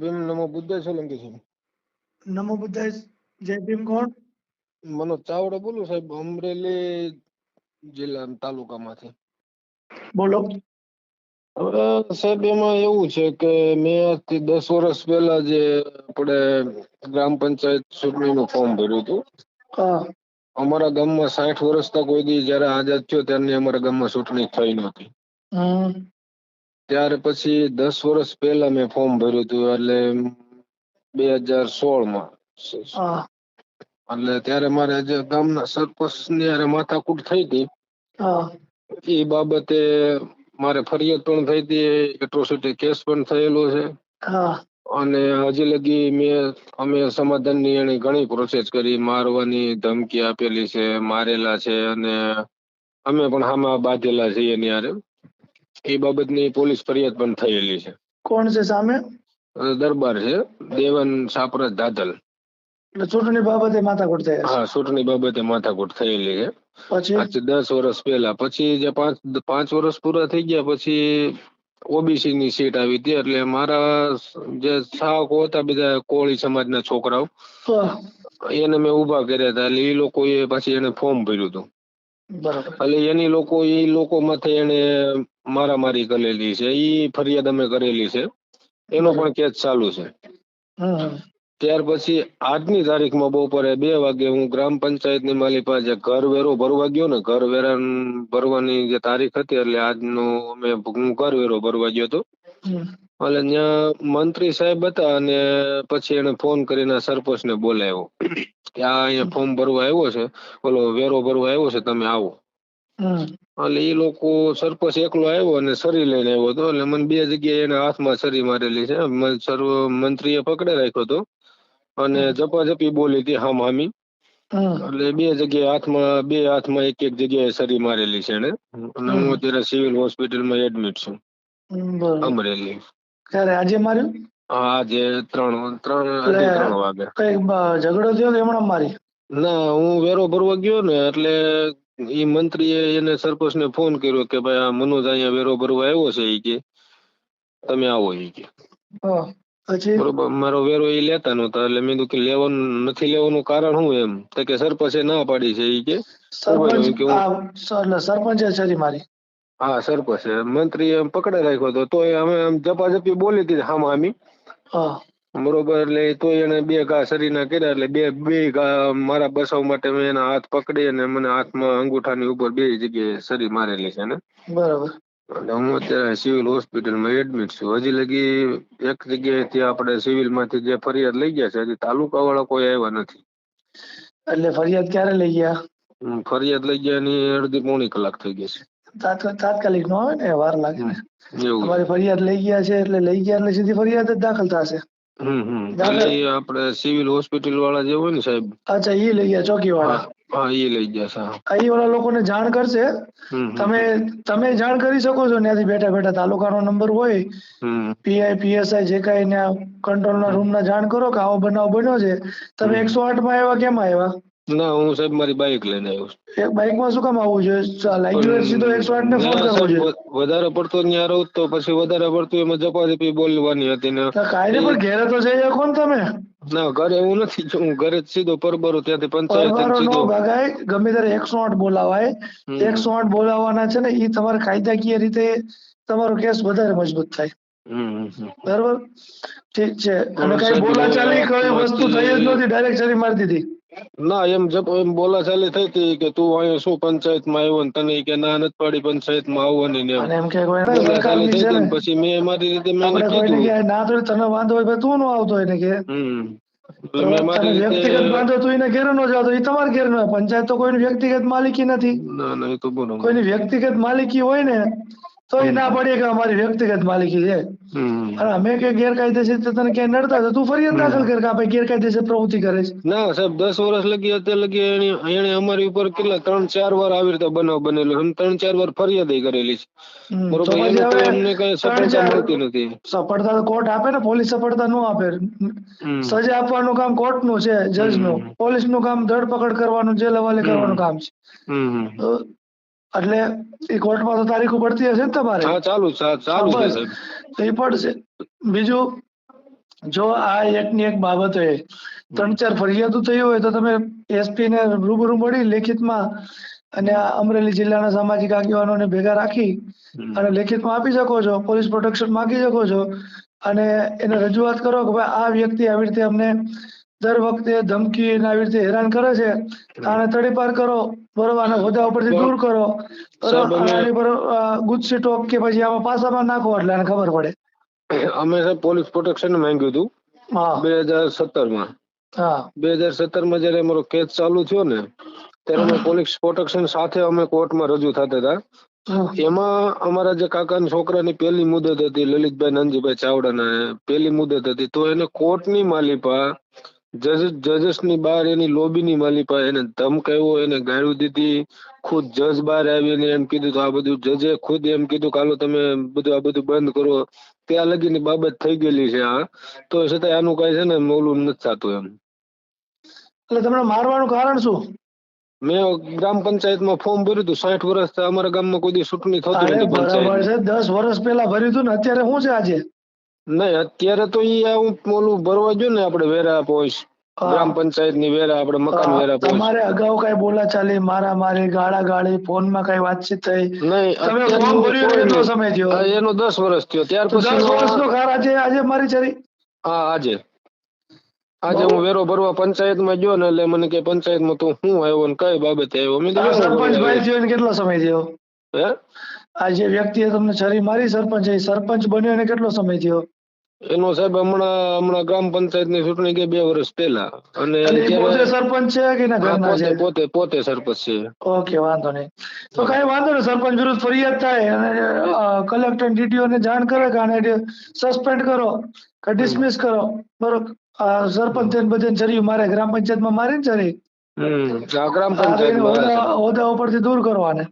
ભીમ નમો બુદ્ધાય સોલંકી સાહેબ નમો બુદ્ધાય જય ભીમ કોણ? મનોજ ચાવડા બોલું સાહેબ અમરેલી જિલ્લા તાલુકામાંથી. બોલો. હવે સાહેબ એમાં એવું છે કે મેં આજથી દસ વર્ષ પહેલા જે આપણે ગ્રામ પંચાયત ચૂંટણીનું ફોર્મ ભર્યું હતું. અમારા ગામમાં સાઠ વર્ષના કોઈ દી જયારે આઝાદ થયો ત્યારની અમારા ગામમાં ચૂંટણી થઈ નહોતી. ત્યારે પછી દસ વર્ષ પહેલા મેં ફોર્મ ભર્યું હતું એટલે બે હજાર સોળમાં માં. એટલે ત્યારે મારે જે ગામના સરપંચની ની માથાકૂટ થઈ હતી. એ બાબતે મારે ફરિયાદ પણ થઈ હતી એટ્રોસિટી કેસ પણ થયેલો છે. હા. અને હજી લગી મેં અમે સમાધાનની એની ઘણી પ્રોસેસ કરી મારવાની ધમકી આપેલી છે મારેલા છે અને અમે પણ હામાં બાંધેલા છીએ ની હારે. એ બાબતની પોલીસ ફરિયાદ પણ થયેલી છે. કોણ છે સામે? દરબાર છે. દેવન સાપરજ એટલે ચૂંટણી બાબતે માથાકૂટ થઈ હા ચૂંટણી બાબતે માથાકૂટ થયેલી છે. પછી? દસ વર્ષ પહેલા. પછી જે પાંચ પાંચ વર્ષ પૂરા થઈ ગયા પછી ઓબીસી ની સીટ આવી હતી. એટલે મારા જે સાહકો હતા બધા કોળી સમાજના છોકરાઓ એને મેં ઊભા કર્યા હતા. એટલે એ લોકોએ પછી એને ફોર્મ ભર્યું હતું. એટલે એની લોકો એ લોકો માથે એને મારામારી કરેલી છે. એ ફરિયાદ અમે કરેલી છે. એનો પણ કેસ ચાલુ છે. ત્યાર પછી આજની તારીખમાં બપોરે બે વાગે હું ગ્રામ પંચાયતની માલી પાસે ઘર વેરો ભરવા ગયો ને ઘર વેરા ભરવાની જે તારીખ હતી એટલે આજનો અમે હું ઘર વેરો ભરવા ગયો હતો. એટલે ત્યાં મંત્રી સાહેબ હતા અને પછી એને ફોન કરીને સરપંચ ને બોલાવ્યો. કે આ અહીંયા ફોર્મ ભરવા આવ્યો છે. ઓલો વેરો ભરવા આવ્યો છે તમે આવો. એટલે એ લોકો સરપંચ એકલો આવ્યો અને સરી લઈને આવ્યો હતો. એટલે મને બે જગ્યાએ એના હાથમાં સરી મારેલી છે. સર્વ મંત્રીએ પકડે રાખ્યો હતો. અને ઝપાઝપી બોલી હતી હામ હામી. એટલે બે જગ્યાએ હાથમાં બે હાથમાં એક એક જગ્યાએ સરી મારેલી છે એને. અને હું અત્યારે સિવિલ હોસ્પિટલમાં એડમિટ છું. અમરેલી. ક્યારે? આજે માર્યું? આજે ત્રણ ત્રણ ત્રણ વાગે. કઈ ઝઘડો થયો એમણે મારી? ના હું વેરો ભરવા ગયો ને એટલે ઈ મંત્રીએ એને સરપંચને ફોન કર્યો કે ભાઈ આ મનોજ અહીંયા વેરો ભરવા આવ્યો છે ઈ કે. તમે આવો ઈ કે. બરોબર મારો વેરો એ લેતા નહોતા એટલે મેં કીધું કે લેવાનું નથી લેવાનું કારણ શું એમ? તો કે સરપંચે ના પાડી છે ઈ કે. સરપંચ હું- સરપંચે છરી મારી. હા સરપંચ મંત્રી એમ પકડે રાખ્યો હતો તોય અમે આમ જપાજપી બોલી હતી હામ હામી. હા. બરોબર એટલે તોય એને બે ઘા શરીરના કર્યા એટલે બે બે ઘા મારા બસાવ માટે મેં એના હાથ પકડી અને મને હાથમાં અંગૂઠાની ઉપર બે જગ્યાએ સરી મારેલી છે ને. બરાબર. એટલે હું અત્યારે સિવિલ હોસ્પિટલમાં એડમિટ છું. હજી લગી એક જગ્યાએ ત્યાં આપણે સિવિલમાંથી જે ફરિયાદ લઈ ગયા છે હજી તાલુકા વાળા કોઈ આવ્યા નથી. એટલે ફરિયાદ ક્યારે લઈ ગયા? ફરિયાદ લઈ ગયા એની અડધી પોણી કલાક થઈ ગઈ છે. તાત્કાલિક નો આવે ને વાર લાગે ને. તમારી ફરિયાદ લઈ ગયા છે એટલે લઈ ગયા એટલે સીધી ફરિયાદ જ દાખલ થશે. આપણે સિવિલ હોસ્પિટલ વાળા જે હોય ને સાહેબ. અચ્છા એ લઈ ગયા ચોકી વાળા. હા એ લઈ ગયા છે હા. વાળા લોકોને જાણ કરશે. તમે તમે જાણ કરી શકો છો ત્યાંથી બેઠા બેઠા. તાલુકાનો નંબર હોય પીઆઈ પીએસઆઈ જે કાંઈ ત્યાં રૂમ ના જાણ કરો કે આવો બનાવ બન્યો છે. તમે એકસો આઠમાં આવ્યા કેમ આવ્યા? ના હું સાહેબ મારી બાઈક લઈને આવ્યો છું. એક બાઇકમાં શું કામ આવવું જોઈએ? ચાલ લાગ્યું સીધો એકસો આઠ ને ફોન કરવો છે વધારે પડતો ત્યાં રહું તો પછી વધારે પડતું એમાં ઝપાઝપી બોલવાની હતી ને. કાયદે પર ઘેરે તો જઈ કોણ તમે? ના ઘરે એવું નથી જો હું ઘરે સીધો પરબરો ત્યાંથી પંચાયત સીધો. ભગાય ગમે ત્યારે એકસો આઠ બોલાવાય. હમ. એકસો આઠ બોલાવવાના છે ને એ તમારે કાયદાકીય રીતે તમારો કેસ વધારે મજબૂત થાય. બરાબર? ઠીક છે. અને કઈ બોલા બોલાચાલી કઈ વસ્તુ થઈ જ નથી ડાયરેક્ટ છરી મારી દીધી. ના એમ જબ એમ બોલાચાલી થઈ હતી કે તું અહીંયા શું પંચાયતમાં આવ્યો ને તને કે ના નથી પાડી પંચાયતમાં આવવાની ને એમ. કે બોલાચાલી થઈ હતી પછી મેં મારી રીતે મેં કીધું. ના તો તને વાંધો હોય તું નો આવતો એને કે? વ્યક્તિગત બાંધો તું એને ઘેર નો જાતો એ તમારે ઘેર નો. પંચાયત તો કોઈની વ્યક્તિગત માલિકી નથી. ના ના એ તો બરોબર કોઈની વ્યક્તિગત માલિકી હોય ને તો એ ના પડે કે અમારી વ્યક્તિગત માલિકી છે. અને અમે કે ગેરકાયદેસર તને ક્યાંય નડતા તો તું ફરિયાદ દાખલ કર કે આપણે ગેરકાયદેસર પ્રવૃત્તિ કરે છે. ના સાહેબ દસ વર્ષ લગી અત્યારે લગી એને અમારી ઉપર કેટલા ત્રણ ચાર વાર આવી રીતે બનાવ બનેલો અને ત્રણ ચાર વાર ફરિયાદ કરેલી છે. બરોબર કોઈ કઈ સફળતા ચાર મળતી નથી. સફળતા તો કોર્ટ આપે ને પોલીસ સફળતા નો આપે. સજા આપવાનું કામ કોર્ટનું છે જજનું. પોલીસનું કામ ધરપકડ કરવાનું જેલ હવાલે કરવાનું કામ છે. એટલે એ કોર્ટમાં તો તારીખો પડતી હશે ને તમારે? હા ચાલુ ચાલુ છે સાહેબ એ પડશે બીજું જો આ એકની એક બાબતે ત્રણ ચાર ફરિયાદો થઈ હોય તો તમે એસપી ને રૂબરૂ મળી લેખિતમાં અને અમરેલી જિલ્લાના સામાજિક આગેવાનોને ભેગા રાખી. અને લેખિતમાં આપી શકો છો પોલીસ પ્રોટેક્શન માંગી શકો છો અને એને રજૂઆત કરો કે ભાઈ આ વ્યક્તિ આવી રીતે અમને દર વખતે ધમકી અને આવી રીતે હેરાન કરે છે આને તડીપાર કરો આને હોદ્દા ઉપરથી દૂર કરો. આની પર ગુસ્સી કે પછી આમાં પાસામાં નાખો એટલે આને ખબર પડે. અમે સાહેબ પોલીસ પ્રોટેક્શન માંગ્યું હતું. બે હજાર સત્તરમાં બે હજાર સત્તરમાં જયારે અમારો કેસ ચાલુ થયો ને ત્યારે અમે પોલીસ પ્રોટેક્શન સાથે અમે કોર્ટમાં રજૂ થતા હતા. એમાં અમારા જે કાકાના છોકરાની પહેલી મુદત હતી લલિતભાઈ નાનજીભાઈ ચાવડાના પહેલી મુદત હતી. તો એને કોર્ટની માલિપા જજ જજેસની બહાર એની લોબીની માલિપા એને ધમકાવ્યો એને ગાળ્યું દીધી. ખુદ જજ બહાર આવીને એમ કીધું તો આ બધું જજે ખુદ એમ કીધું કે હાલો તમે બધું આ બધું બંધ કરો. ત્યાં લગીની બાબત થઈ ગયેલી છે આ તો છતાં આનું કઈ છે ને ઓલું નથી થતું એમ. એટલે તમને મારવાનું કારણ શું? મેં ગ્રામ પંચાયતમાં ફોર્મ ભર્યું હતું સાઠ વર્ષ અમારા ગામમાં કોઈ દી ચૂંટણી થતી નથી બરાબર છે. દસ વર્ષ પહેલા ભર્યું હતું ને અત્યારે શું છે આજે? નહીં અત્યારે તો ઈ આ હું ઓલું ભરવા ગયો ને આપણે વેરા પોઈશ હા. ગ્રામ પંચાયતની વેરા આપણે મકાન વેરા પોઈશ તમારે અગાઉ કઈ બોલા ચાલી મારા મારી ગાળા ગાળી ફોનમાં કઈ વાતચીત થઈ? નહીં તમે અત્યારે ફોર્મ કોઈ ભર્યું નહીં. સમય થયો? હા, એનો દસ વર્ષ થયો. ત્યાર તો દસ વર્ષ નો ખાર આજે આજે મારી ચરી? હા આજે. આજે બહુ- હું વેરો ભરવા પંચાયતમાં ગયો ને એટલે મને કે પંચાયતમાં તું શું આવ્યો ને કઈ બાબતે આવ્યો? મેં કીધું વેરો સરપંચ ભાઈ થયો એને કેટલો સમય થયો? આ જે વ્યક્તિએ તમને છરી મારી સરપંચ એ સરપંચ બન્યો એને કેટલો સમય થયો? એનો સાહેબ હમણાં હમણાં ગ્રામ પંચાયતની ચૂંટણી ગઈ બે વર્ષ પહેલા. અને પોતે સરપંચ છે કે ના ઘરના છે? પોતે પોતે સરપંચ છે. ઓકે વાંધો નહીં. તો કઈ વાંધો નહીં સરપંચ વિરુદ્ધ ફરિયાદ થાય અને કલેક્ટર ડીટીઓ ને જાણ કરે કે આને સસ્પેન્ડ કરો કે ડિસમિસ કરો. બરોબર. સરપંચ બધે ચર્યું મારે ગ્રામ પંચાયતમાં મારીને ચરી હમ આ ગ્રામ પંચાયત હોદ્દા હોદ્દા ઉપરથી દૂર કરવાને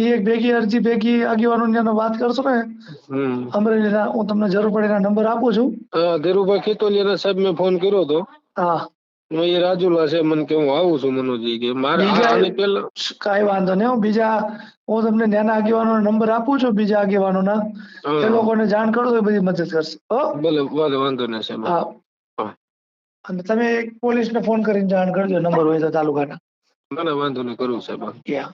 એ એક ભેગી અરજી ભેગી આગેવાનો વાત કરશો ને અમરેલીના હું તમને જરૂર પડે એના નંબર આપું છું. હા, ધીરુભાઈ ખીતોલિયાના સાહેબ મેં ફોન કર્યો હતો. હા. એ રાજુલા છે મને કે હું આવું છું મનોજી કે મારે આની કાંઈ વાંધો નહીં હું બીજા હું તમને નાના આગેવાનો નંબર આપું છું બીજા આગેવાનોના. એ લોકોને જાણ કરો તો બધી મદદ કરશે ભલે ભલે વાંધો નહીં સાહેબ. હા. અને તમે પોલીસને ફોન કરીને જાણ કરજો નંબર હોય તો તાલુકાના. મને વાંધો નહીં કરું સાહેબ. Yeah.